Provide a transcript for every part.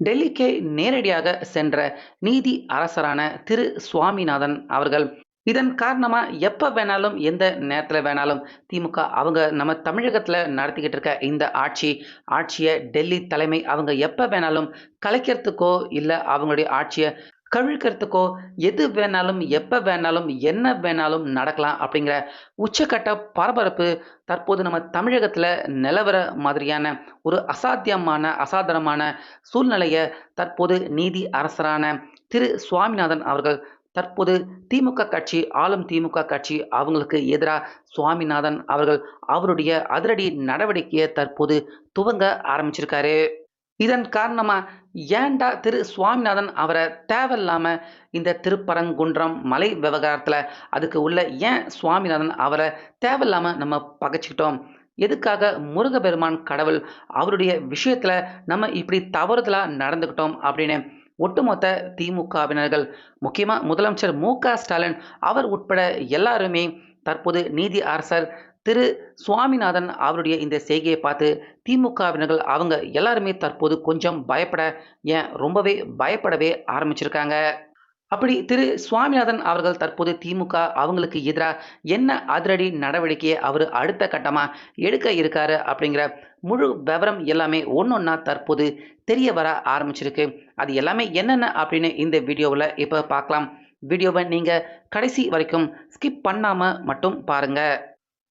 டெல்லிக்கே நேரடியாக சென்ற நீதி அரசரான திரு சுவாமிநாதன் அவர்கள். இதன் காரணமா எப்ப வேணாலும் எந்த நேரத்துல வேணாலும் திமுக அவங்க நம்ம தமிழகத்துல நடத்திக்கிட்டு இருக்க இந்த ஆட்சி ஆட்சியை டெல்லி தலைமை அவங்க எப்ப வேணாலும் கலைக்கிறதுக்கோ இல்லை அவங்களுடைய ஆட்சியை கவிழ்க்கிறதுக்கோ எது வேணாலும் எப்போ வேணாலும் என்ன வேணாலும் நடக்கலாம் அப்படிங்கிற உச்சக்கட்ட பரபரப்பு தற்போது நம்ம தமிழகத்தில் நிலவர மாதிரியான ஒரு அசாத்தியமான அசாதாரணமான சூழ்நிலையை தற்போது நீதி அரசரான திரு. சுவாமிநாதன் அவர்கள் தற்போது திமுக கட்சி ஆளும் திமுக கட்சி அவங்களுக்கு எதிராக சுவாமிநாதன் அவர்கள் அவருடைய அதிரடி நடவடிக்கையை தற்போது துவங்க ஆரம்பிச்சிருக்காரு. இதன் காரணமா ஏன்டா திரு சுவாமிநாதன் அவரை தேவையில்லாம இந்த திருப்பரங்குன்றம் மலை விவகாரத்தில் அதுக்கு உள்ள ஏன் சுவாமிநாதன் அவரை தேவையில்லாம நம்ம பகைச்சிக்கிட்டோம்? எதுக்காக முருகபெருமான் கடவுள் அவருடைய விஷயத்துல நம்ம இப்படி தவறுதலாக நடந்துக்கிட்டோம் அப்படின்னு ஒட்டுமொத்த திமுகவினர்கள் முக்கியமாக முதலமைச்சர் மு க ஸ்டாலின் அவர் உட்பட எல்லாருமே தற்போது நீதி அரசர் திரு சுவாமிநாதன் அவருடைய இந்த செய்கையை பார்த்து திமுகவினர்கள் அவங்க எல்லாருமே தற்போது கொஞ்சம் பயப்பட ஏன் ரொம்பவே பயப்படவே ஆரம்பிச்சிருக்காங்க. அப்படி திரு சுவாமிநாதன் அவர்கள் தற்போது திமுக அவங்களுக்கு எதிராக என்ன அதிரடி நடவடிக்கையை அவர் அடுத்த கட்டமாக எடுக்க இருக்காரு அப்படிங்கிற முழு விவரம் எல்லாமே ஒன்றா தற்போது தெரிய வர ஆரம்பிச்சிருக்கு. அது எல்லாமே என்னென்ன அப்படின்னு இந்த வீடியோவில் இப்போ பார்க்கலாம். வீடியோவை நீங்கள் கடைசி வரைக்கும் ஸ்கிப் பண்ணாமல் மட்டும் பாருங்கள்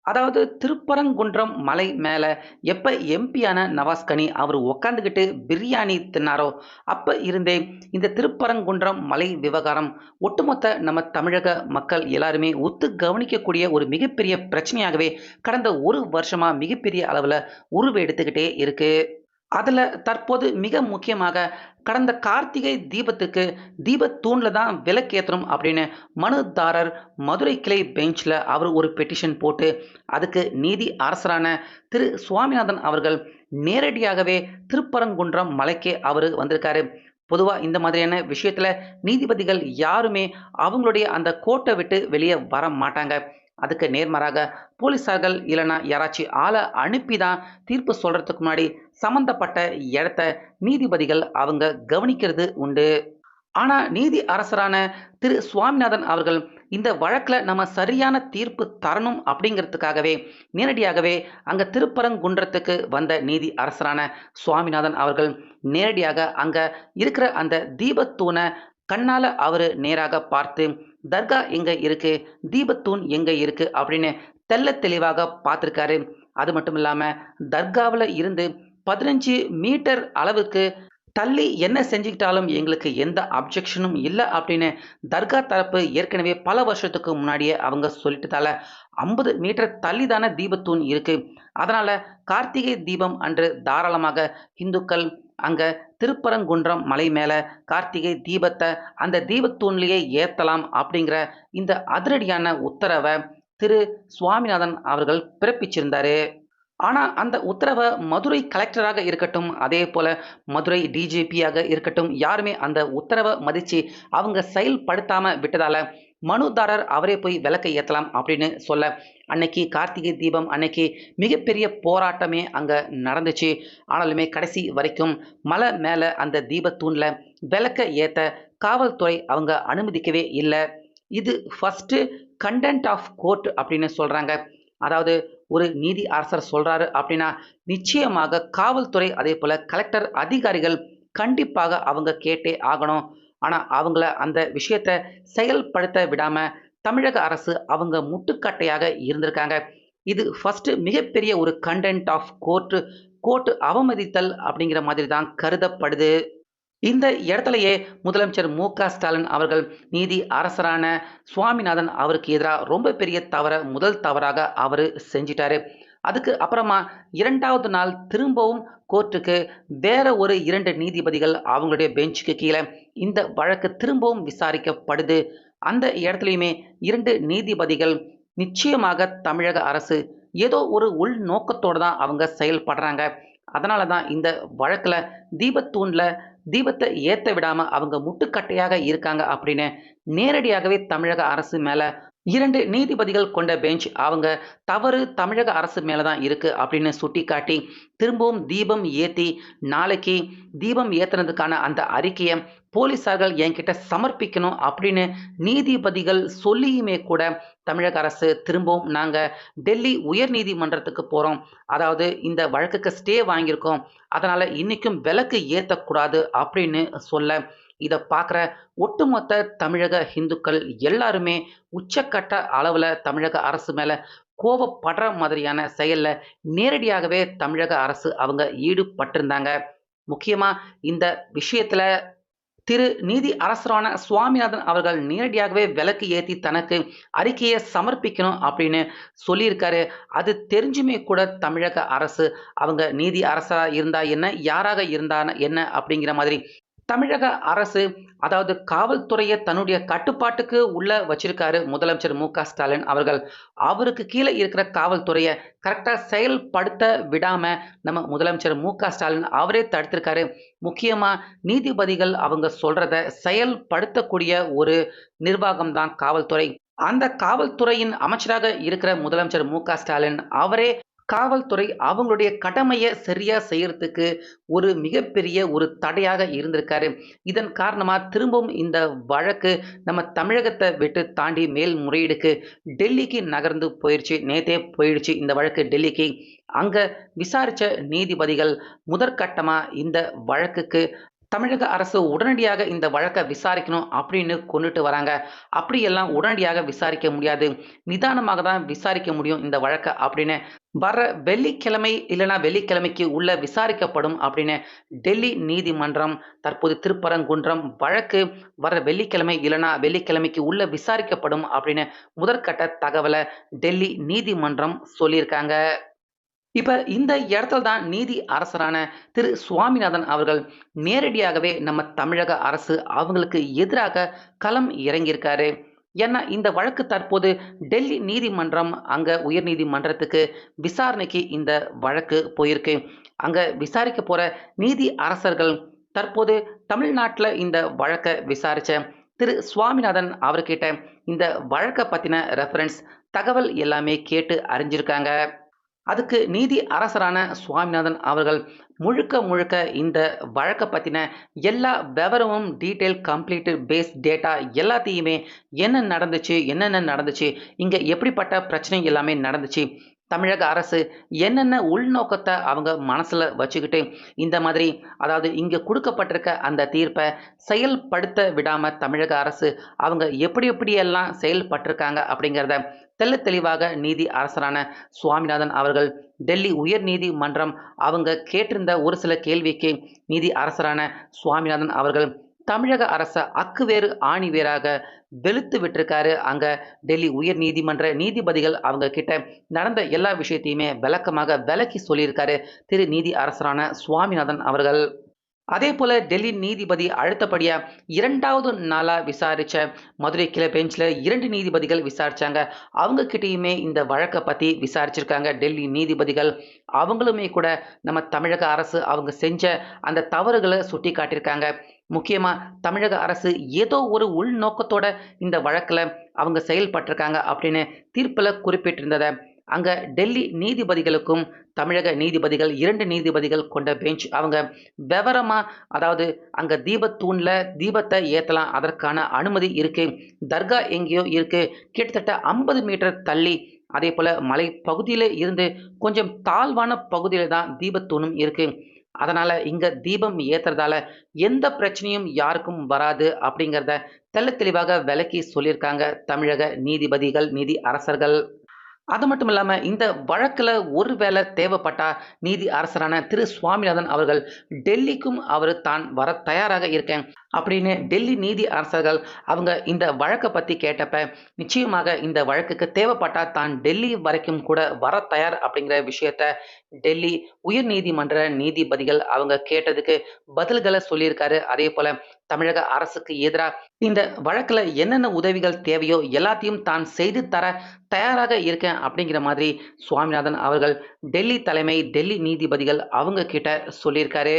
அதாவது திருப்பரங்குன்றம் மலை மேலே எப்போ எம்பியான நவாஸ் கனி அவர் உக்காந்துக்கிட்டு பிரியாணி தின்னாரோ அப்போ இருந்தே இந்த திருப்பரங்குன்றம் மலை விவகாரம் ஒட்டுமொத்த நம்ம தமிழக மக்கள் எல்லாருமே ஒத்து கவனிக்கக்கூடிய ஒரு மிகப்பெரிய பிரச்சனையாகவே கடந்த ஒரு வருஷமாக மிகப்பெரிய அளவில் உருவெடுத்துக்கிட்டே இருக்குது அதில் தற்போது மிக முக்கியமாக கடந்த கார்த்திகை தீபத்துக்கு தீபத்தூணில் தான் விலக்கேற்றணும் அப்படின்னு மனுதாரர் மதுரை கிளை பெஞ்சில் அவர் ஒரு பெட்டிஷன் போட்டு அதுக்கு நீதி அரசரான திரு சுவாமிநாதன் அவர்கள் நேரடியாகவே திருப்பரங்குன்றம் மலைக்கே அவர் வந்திருக்காரு. பொதுவாக இந்த மாதிரியான விஷயத்தில் நீதிபதிகள் யாருமே அவங்களுடைய அந்த கோட்டை விட்டு வெளியே வர மாட்டாங்க. அதுக்கு நேர்மாறாக போலீஸார்கள் இல்லைன்னா யாராச்சும் ஆளை அனுப்பி தான் தீர்ப்பு சொல்கிறதுக்கு முன்னாடி சம்மந்தப்பட்ட இடத்த நீதிபதிகள் அவங்க கவனிக்கிறது உண்டு. ஆனால் நீதி அரசரான திரு சுவாமிநாதன் அவர்கள் இந்த வழக்கில் நம்ம சரியான தீர்ப்பு தரணும் அப்படிங்கிறதுக்காகவே நேரடியாகவே அங்கே திருப்பரங்குன்றத்துக்கு வந்த நீதி அரசரான சுவாமிநாதன் அவர்கள் நேரடியாக அங்கே இருக்கிற அந்த தீபத்தூனை கண்ணால் அவர் நேராக பார்த்து தர்கா எங்கே இருக்குது தீபத்தூண் எங்கே இருக்குது அப்படின்னு தெல்ல தெளிவாக பார்த்துருக்காரு. அது மட்டும் இல்லாமல் தர்காவில் இருந்து பதினஞ்சு மீட்டர் அளவுக்கு தள்ளி என்ன செஞ்சுக்கிட்டாலும் எங்களுக்கு எந்த அப்ஜெக்ஷனும் இல்லை அப்படின்னு தர்கா தரப்பு ஏற்கனவே பல வருஷத்துக்கு முன்னாடியே அவங்க சொல்லிட்டதால ஐம்பது மீட்டர் தள்ளி தானே தீபத்தூண் இருக்குது அதனால் கார்த்திகை தீபம் அன்று தாராளமாக இந்துக்கள் அங்கே திருப்பரங்குன்றம் மலை மேலே கார்த்திகை தீபத்தை அந்த தீபத்தூண்லேயே ஏற்றலாம் அப்படிங்கிற இந்த அதிரடியான உத்தரவை திரு சுவாமிநாதன் அவர்கள் பிறப்பிச்சிருந்தாரு. ஆனால் அந்த உத்தரவை மதுரை கலெக்டராக இருக்கட்டும் அதே போல் மதுரை டிஜிபியாக இருக்கட்டும் யாருமே அந்த உத்தரவை மதித்து அவங்க செயல்படுத்தாமல் விட்டதால் மனுதாரர் அவரே போய் விளக்கை ஏற்றலாம் அப்படின்னு சொல்ல அன்னைக்கு கார்த்திகை தீபம் அன்னைக்கு மிகப்பெரிய போராட்டமே அங்கே நடந்துச்சு. ஆனாலுமே கடைசி வரைக்கும் மலை மேலே அந்த தீபத்தூணில் விளக்க ஏற்ற காவல்துறை அவங்க அனுமதிக்கவே இல்லை. இது ஃபஸ்ட்டு கண்டென்ட் ஆஃப் கோர்ட் அப்படின்னு சொல்கிறாங்க அதாவது ஒரு நீதி அரசர் சொல்கிறாரு அப்படின்னா நிச்சயமாக காவல்துறை அதே போல் கலெக்டர் அதிகாரிகள் கண்டிப்பாக அவங்க கேட்டே ஆகணும். ஆனால் அவங்கள அந்த விஷயத்தை செயல்படுத்த விடாமல் தமிழக அரசு அவங்க முட்டுக்கட்டையாக இருந்திருக்காங்க. இது ஃபஸ்ட்டு மிகப்பெரிய ஒரு கண்டென்ட் ஆஃப் கோர்ட்டு கோர்ட்டு அவமதித்தல் அப்படிங்கிற மாதிரி தான் கருதப்படுது. இந்த இடத்துலையே முதலமைச்சர் மு க ஸ்டாலின் அவர்கள் நீதி அரசரான சுவாமிநாதன் அவருக்கு எதிராக ரொம்ப பெரிய தவற முதல் தவறாக அவர் செஞ்சிட்டாரு. அதுக்கு அப்புறமா இரண்டாவது நாள் திரும்பவும் கோர்ட்டுக்கு வேற ஒரு இரண்டு நீதிபதிகள் அவங்களுடைய பெஞ்சுக்கு கீழே இந்த வழக்கு திரும்பவும் விசாரிக்கப்படுது. அந்த இடத்துலையுமே இரண்டு நீதிபதிகள் நிச்சயமாக தமிழக அரசு ஏதோ ஒரு உள் நோக்கத்தோடு தான் அவங்க செயல்படுறாங்க. அதனால தான் இந்த வழக்கில் தீபத்தூணில் தீபத்தை ஏற்ற விடாமல் அவங்க முட்டுக்கட்டையாக இருக்காங்க அப்படின்னு நேரடியாகவே தமிழக அரசு மேலே இரண்டு நீதிபதிகள் கொண்ட பெஞ்ச் அவங்க தவறு தமிழக அரசு மேலே தான் இருக்கு அப்படின்னு சுட்டிக்காட்டி, திரும்பவும் தீபம் ஏத்தி, நாளைக்கு தீபம் ஏத்துனதுக்கான அந்த அறிக்கையை போலீஸார்கள் என்கிட்ட சமர்ப்பிக்கணும் அப்படின்னு நீதிபதிகள் சொல்லியுமே கூட, தமிழக அரசு திரும்பவும் நாங்கள் டெல்லி உயர் நீதிமன்றத்துக்கு அதாவது இந்த வழக்குக்கு ஸ்டே வாங்கியிருக்கோம். அதனால் இன்றைக்கும் விலக்கு ஏற்றக்கூடாது அப்படின்னு சொல்ல, இதை பார்க்குற ஒட்டுமொத்த தமிழக ஹிந்துக்கள் எல்லாருமே உச்சக்கட்ட அளவில் தமிழக அரசு மேலே கோவப்படுற மாதிரியான செயலில் நேரடியாகவே தமிழக அரசு அவங்க ஈடுபட்டிருந்தாங்க. முக்கியமாக இந்த விஷயத்தில் திரு நீதி அரசரான சுவாமிநாதன் அவர்கள் நேரடியாகவே விளக்கு ஏத்தி தனக்கு அறிக்கையை சமர்ப்பிக்கணும் அப்படின்னு சொல்லியிருக்காரு. அது தெரிஞ்சுமே கூட தமிழக அரசு அவங்க நீதி அரசரா இருந்தா என்ன? யாராக இருந்தா என்ன? அப்படிங்கிற மாதிரி தமிழக அரசு அதாவது காவல்துறையை தன்னுடைய கட்டுப்பாட்டுக்கு உள்ள வச்சிருக்காரு முதலமைச்சர் மு. க. ஸ்டாலின் அவர்கள். அவருக்கு கீழே இருக்கிற காவல்துறையை கரெக்டாக செயல்படுத்த விடாம நம்ம முதலமைச்சர் மு. க. ஸ்டாலின் அவரே தடுத்திருக்காரு. முக்கியமாக நீதிபதிகள் அவங்க சொல்றத செயல்படுத்தக்கூடிய ஒரு நிர்வாகம் தான் காவல்துறை. அந்த காவல்துறையின் அமைச்சராக இருக்கிற முதலமைச்சர் மு. க. ஸ்டாலின் அவரே காவல்துறை அவங்களுடைய கடமையை சரியாக செய்யறதுக்கு ஒரு மிகப்பெரிய ஒரு தடையாக இருந்திருக்காரு. இதன் காரணமாக திரும்பவும் இந்த வழக்கு நம்ம தமிழகத்தை விட்டு தாண்டி மேல்முறையீடுக்கு டெல்லிக்கு நகர்ந்து போயிடுச்சு நேத்தே போயிடுச்சு இந்த வழக்கு டெல்லிக்கு. அங்கே விசாரித்த நீதிபதிகள் முதற்கட்டமாக இந்த வழக்குக்கு தமிழக அரசு உடனடியாக இந்த வழக்கை விசாரிக்கணும் அப்படின்னு கொண்டுட்டு வராங்க. அப்படியெல்லாம் உடனடியாக விசாரிக்க முடியாது. நிதானமாக தான் விசாரிக்க முடியும் இந்த வழக்கை அப்படின்னு வர்ற வெள்ளிக்கிழமை இல்லைனா வெள்ளிக்கிழமைக்கு உள்ள விசாரிக்கப்படும் அப்படின்னு டெல்லி நீதிமன்றம் தற்போது திருப்பரங்குன்றம் வழக்கு வர்ற வெள்ளிக்கிழமை இல்லைனா வெள்ளிக்கிழமைக்கு உள்ள விசாரிக்கப்படும் அப்படின்னு முதற்கட்ட தகவலை டெல்லி நீதிமன்றம் சொல்லியிருக்காங்க. இப்ப இந்த இடத்துல தான் நீதி அரசரான திரு சுவாமிநாதன் அவர்கள் நேரடியாகவே நம்ம தமிழக அரசு அவங்களுக்கு எதிராக களம் இறங்கியிருக்காரு. ஏன்னா இந்த வழக்கு தற்போது டெல்லி நீதிமன்றம் அங்க உயர் நீதிமன்றத்துக்கு விசாரணைக்கு இந்த வழக்கு போயிருக்கு. அங்க விசாரிக்க போற நீதி அரசர்கள் தற்போது தமிழ்நாட்டில் இந்த வழக்கை விசாரிச்ச திரு சுவாமிநாதன் அவர்கிட்ட இந்த வழக்கை பற்றின ரெஃபரன்ஸ் தகவல் எல்லாமே கேட்டு அறிஞ்சிருக்காங்க. அதுக்கு நீதி அரசரான சுவாமிநாதன் அவர்கள் முழுக்க முழுக்க இந்த வழக்கை பற்றின எல்லா விவரமும் டீட்டெயில் கம்ப்ளீட் பேஸ் டேட்டா எல்லாத்தையுமே என்ன நடந்துச்சு? என்னென்ன நடந்துச்சு? இங்கே எப்படிப்பட்ட பிரச்சனை எல்லாமே நடந்துச்சு? தமிழக அரசு என்னென்ன உள்நோக்கத்தை அவங்க மனசில் வச்சுக்கிட்டு இந்த மாதிரி அதாவது இங்கே கொடுக்கப்பட்டிருக்க அந்த தீர்ப்பை செயல்படுத்த விடாமல் தமிழக அரசு அவங்க எப்படி எப்படியெல்லாம் செயல்பட்டிருக்காங்க அப்படிங்கிறத தெல்ல தெளிவாக நீதி அரசரான சுவாமிநாதன் அவர்கள் டெல்லி உயர் நீதிமன்றம் அவங்க கேட்டிருந்த ஒரு சில கேள்விக்கு நீதி அரசரான சுவாமிநாதன் அவர்கள் தமிழக அரசை அக்குவேறு ஆணி வேறாக வெளுத்து விட்டிருக்காரு. அங்க டெல்லி உயர் நீதிமன்ற நீதிபதிகள் அவங்க கிட்ட நடந்த எல்லா விஷயத்தையுமே விளக்கமாக விளக்கி சொல்லியிருக்காரு திரு நீதி அரசரான சுவாமிநாதன் அவர்கள். அதே போல டெல்லி நீதிபதி அடுத்தபடியா இரண்டாவது நாளா விசாரிச்ச மதுரை கிளை பெஞ்சில் இரண்டு நீதிபதிகள் விசாரிச்சாங்க. அவங்க கிட்டேயுமே இந்த வழக்கை பத்தி விசாரிச்சிருக்காங்க டெல்லி நீதிபதிகள். அவங்களுமே கூட நம்ம தமிழக அரசு அவங்க செஞ்ச அந்த தவறுகள சுட்டிக்காட்டியிருக்காங்க. முக்கியமா தமிழக அரசு ஏதோ ஒரு உள்நோக்கத்தோட இந்த வழக்கில் அவங்க செயல்பட்டிருக்காங்க அப்படின்னு தீர்ப்பில் குறிப்பிட்டிருந்ததை அங்க டெல்லி நீதிபதிகளுக்கும் தமிழக நீதிபதிகள் இரண்டு நீதிபதிகள் கொண்ட பெஞ்ச் அவங்க விவரமா அதாவது அங்க தீபத்தூண்ல தீபத்தை ஏத்தலாம். அதற்கான அனுமதி இருக்கு. தர்கா எங்கேயோ இருக்கு. கிட்டத்தட்ட 50 மீட்டர் தள்ளி அதே போல் மலை பகுதியில் இருந்து கொஞ்சம் தாழ்வான பகுதியில தான் தீபத்தூணும் இருக்கு. அதனால இங்க தீபம் ஏத்துறதால எந்த பிரச்சனையும் யாருக்கும் வராது அப்படிங்கிறத தெள்ளத் தெளிவாக விளக்கி சொல்லியிருக்காங்க தமிழக நீதிபதிகள், நீதி அரசர்கள். அது மட்டும் இல்லாமல் இந்த வழக்கில் ஒருவேளை தேவைப்பட்டா நீதி அரசரான திரு சுவாமிநாதன் அவர்கள் டெல்லிக்கும் அவர் தான் வர தயாராக இருக்கேன். அப்படின்னு டெல்லி நீதி அரசர்கள் அவங்க இந்த வழக்கை பற்றி கேட்டப்ப, நிச்சயமாக இந்த வழக்குக்கு தேவைப்பட்டால் தான் டெல்லி வரைக்கும் கூட வர தயார் அப்படிங்கிற விஷயத்த டெல்லி உயர் நீதிமன்ற நீதிபதிகள் அவங்க கேட்டதுக்கு பதில்களை சொல்லியிருக்காரு. அதே போல தமிழக அரசுக்கு எதிராக இந்த வழக்கில் என்னென்ன உதவிகள் தேவையோ எல்லாத்தையும் தான் செய்து தர தயாராக இருக்கேன் அப்படிங்கிற மாதிரி சுவாமிநாதன் அவர்கள் டெல்லி தலைமை டெல்லி நீதிபதிகள் அவங்க கிட்ட சொல்லியிருக்காரு.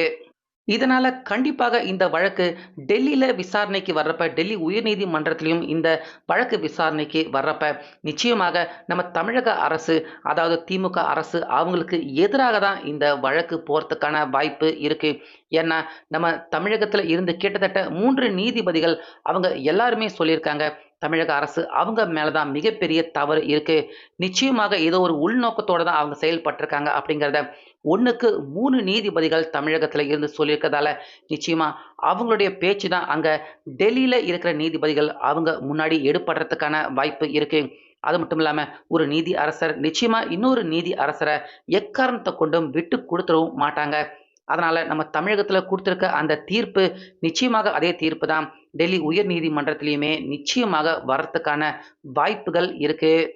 இதனால கண்டிப்பாக இந்த வழக்கு டெல்லியில விசாரணைக்கு வர்றப்ப, டெல்லி உயர்நீதிமன்றத்திலையும் இந்த வழக்கு விசாரணைக்கு வர்றப்ப, நிச்சயமாக நம்ம தமிழக அரசு, அதாவது திமுக அரசு அவங்களுக்கு எதிராக தான் இந்த வழக்கு போறதுக்கான வாய்ப்பு இருக்கு. ஏன்னா, நம்ம தமிழகத்தில் இருந்து கிட்டத்தட்ட மூன்று நீதிபதிகள் அவங்க எல்லாருமே சொல்லியிருக்காங்க. தமிழக அரசு அவங்க மேலே தான் மிகப்பெரிய தவறு இருக்கு. நிச்சயமாக ஏதோ ஒரு உள்நோக்கத்தோட தான் அவங்க செயல்பட்டுருக்காங்க அப்படிங்கிறத 1க்கு 3 நீதிபதிகள் தமிழகத்தில் இருந்து சொல்லியிருக்கிறதால, நிச்சயமாக அவங்களுடைய பேச்சு தான் அங்கே டெல்லியில் இருக்கிற நீதிபதிகள் அவங்க முன்னாடி எடுபடுறதுக்கான வாய்ப்பு இருக்குது அது மட்டும் இல்லாமல் ஒரு நீதி அரசர் நிச்சயமாக இன்னொரு நீதி அரசரை எக்காரணத்தை கொண்டும் விட்டு கொடுத்துடவும் மாட்டாங்க. அதனால் நம்ம தமிழகத்தில் கொடுத்துருக்க அந்த தீர்ப்பு நிச்சயமாக அதே தீர்ப்பு தான். டெல்லி உயர்நீதிமன்றத்திலயுமே நிச்சயமாக வர்றதுக்கான வாய்ப்புகள் இருக்குது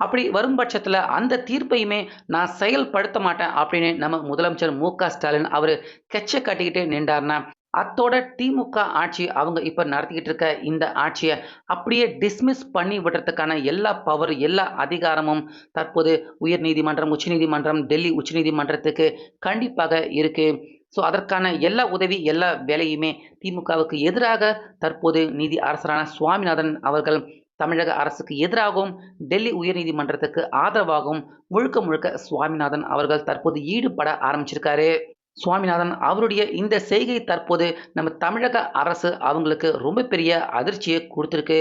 அப்படி வரும் பட்சத்தில் அந்த தீர்ப்பையுமே நான் செயல்படுத்த மாட்டேன் அப்படின்னு நம்ம முதலமைச்சர் மு. க. ஸ்டாலின் அவர் கெச்சை காட்டிக்கிட்டு நின்றார்னா அத்தோட திமுக ஆட்சி அவங்க இப்போ நடத்திக்கிட்டு இருக்க இந்த ஆட்சியை அப்படியே டிஸ்மிஸ் பண்ணி விடுறதுக்கான எல்லா பவர், எல்லா அதிகாரமும் தற்போது உயர்நீதிமன்றம், உச்சநீதிமன்றம், டெல்லி உச்சநீதிமன்றத்துக்கு கண்டிப்பாக இருக்குது ஸோ, அதற்கான எல்லா உதவி, எல்லா வேலையுமே திமுகவுக்கு எதிராக தற்போது நீதி அரசரான சுவாமிநாதன் அவர்கள் தமிழக அரசுக்கு எதிராகவும், டெல்லி உயர்நீதிமன்றத்துக்கு ஆதரவாகவும் முழுக்க முழுக்க சுவாமிநாதன் அவர்கள் தற்போது ஈடுபட ஆரம்பிச்சிருக்காரு. சுவாமிநாதன் அவருடைய இந்த செய்கை தற்போது நம்ம தமிழக அரசு அவங்களுக்கு ரொம்ப பெரிய அதிர்ச்சியை கொடுத்துருக்கு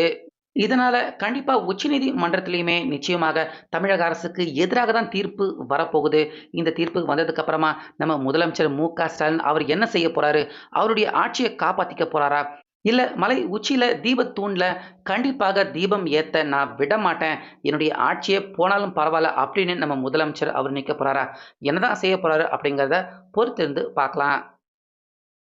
இதனால கண்டிப்பா உச்சநீதிமன்றத்திலையுமே நிச்சயமாக தமிழக அரசுக்கு எதிராக தான் தீர்ப்பு வரப்போகுது. இந்த தீர்ப்பு வந்ததுக்கு அப்புறமா நம்ம முதலமைச்சர் மு. க. ஸ்டாலின் அவர் என்ன செய்ய போறாரு? அவருடைய ஆட்சியை காப்பாத்திக்க போறாரா? இல்லை மலை உச்சியில் தீபத்தூண்ல கண்டிப்பாக தீபம் ஏற்ற நான் விடமாட்டேன். என்னுடைய ஆட்சியே போனாலும் பரவாயில்ல அப்படின்னு நம்ம முதலமைச்சர் அவர் நிற்க போறாரா? என்னதான் செய்ய போகிறாரு அப்படிங்கிறத பொறுத்திருந்து பார்க்கலாம்.